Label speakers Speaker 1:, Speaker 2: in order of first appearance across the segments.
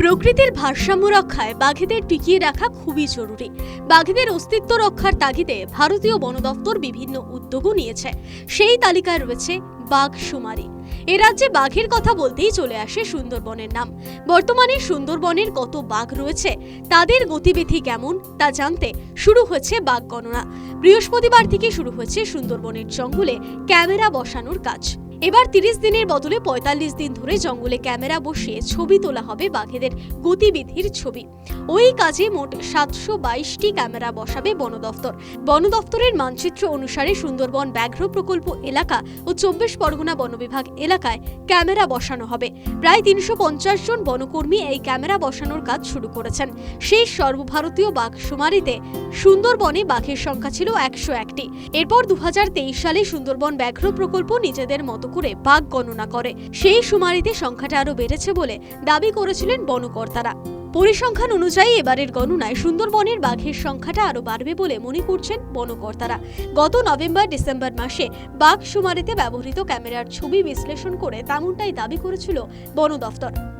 Speaker 1: প্রকৃতির ভারসাম্য রক্ষায় বাঘেদের টিকিয়ে রাখা খুবই জরুরি। বাঘেদের অস্তিত্ব রক্ষার তাগিদে ভারতীয় বন দপ্তর বিভিন্ন উদ্যোগও নিয়েছে। সেই তালিকায় রয়েছে বাঘ সুমারি এ রাজ্যে বাঘের কথা বলতেই চলে আসে সুন্দরবনের নাম। বর্তমানে সুন্দরবনের কত বাঘ রয়েছে, তাদের গতিবিধি কেমন, তা জানতে শুরু হয়েছে বাঘ গণনা। বৃহস্পতিবার থেকে শুরু হয়েছে সুন্দরবনের জঙ্গলে ক্যামেরা বসানোর কাজ। এবার তিরিশ দিনের বদলে পঁয়তাল্লিশ দিন ধরে জঙ্গলে ক্যামেরা বসিয়ে ছবি তোলা হবে বাঘেদের গতিবিধির ছবি। ওই কাজে মোট সাতশো বাইশটি ক্যামেরা বসাবে বন দফতর। বন দফতরের মানচিত্র অনুসারে সুন্দরবন ব্যাঘ্র প্রকল্প এলাকা ও চব্বিশ পরগনা বন বিভাগ এলাকায় ক্যামেরা বসানো হবে। প্রায় তিনশো পঞ্চাশ জন বনকর্মী এই ক্যামেরা বসানোর কাজ শুরু করেছেন। সেই সর্বভারতীয় বাঘ শুমারিতে সুন্দরবনে বাঘের সংখ্যা ছিল একশো একটি। এরপর দু হাজার তেইশ সালে সুন্দরবন ব্যাঘ্র প্রকল্প নিজেদের মতো করে বাঘ গণনা করে। সেই শুমারিতে সংখ্যাটা আরও বেড়েছে বলে দাবি করেছিলেন বনকর্তারা। পরিসংখ্যান অনুযায়ী এবারের গণনায় সুন্দরবনের বাঘের সংখ্যাটা আরও বাড়বে বলে মনে করছেন বনকর্তারা। গত নভেম্বর ডিসেম্বর মাসে বাঘ শুমারিতে ব্যবহৃত ক্যামেরার ছবি বিশ্লেষণ করে তেমনটাই দাবি করেছিল বন দফতর।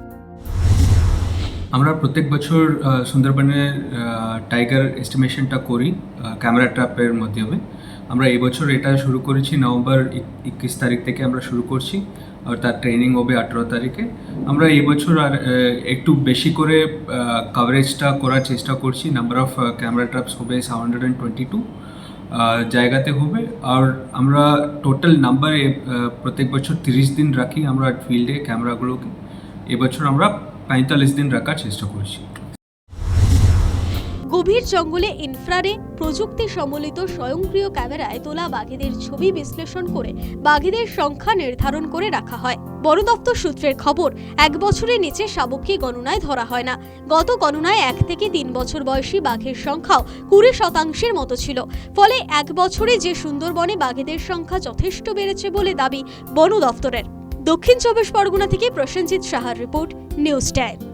Speaker 2: আমরা প্রত্যেক বছর সুন্দরবনের টাইগার এস্টিমেশনটা করি ক্যামেরা ট্র্যাপের মাধ্যমে। আমরা এবছর এটা শুরু করেছি, নভেম্বর একুশ তারিখ থেকে আমরা শুরু করছি আর তার ট্রেনিং হবে আঠেরো তারিখে। আমরা এবছর আর একটু বেশি করে কভারেজটা করার চেষ্টা করছি। নাম্বার অফ ক্যামেরা ট্র্যাপস হবে seven hundred and twenty two জায়গাতে হবে। আর আমরা টোটাল নাম্বারে প্রত্যেক বছর তিরিশ দিন রাখি আমরা ফিল্ডে ক্যামেরাগুলোকে। এবছর আমরা পঁয়তাল্লিশ দিন রাখার চেষ্টা করছি।
Speaker 1: গভীর জঙ্গলে ইনফ্রারে প্রযুক্তি সম্বলিত স্বয়ংক্রিয় ক্যামেরায় তোলা বাঘেদের ছবি বিশ্লেষণ করে বাঘেদের সংখ্যা নির্ধারণ করে রাখা হয়। বন দপ্তর সূত্রের খবর, এক বছরের নিচে শাবককে গণনায় ধরা হয় না। গত গণনায় এক থেকে তিন বছর বয়সী বাঘের সংখ্যাও কুড়ি শতাংশের মতো ছিল। ফলে এক বছরে যে সুন্দরবনে বাঘেদের সংখ্যা যথেষ্ট বেড়েছে বলে দাবি বন দপ্তরের। দক্ষিণ চব্বিশ পরগনা থেকে প্রসেনজিৎ সাহার রিপোর্ট নিউজ টাইম।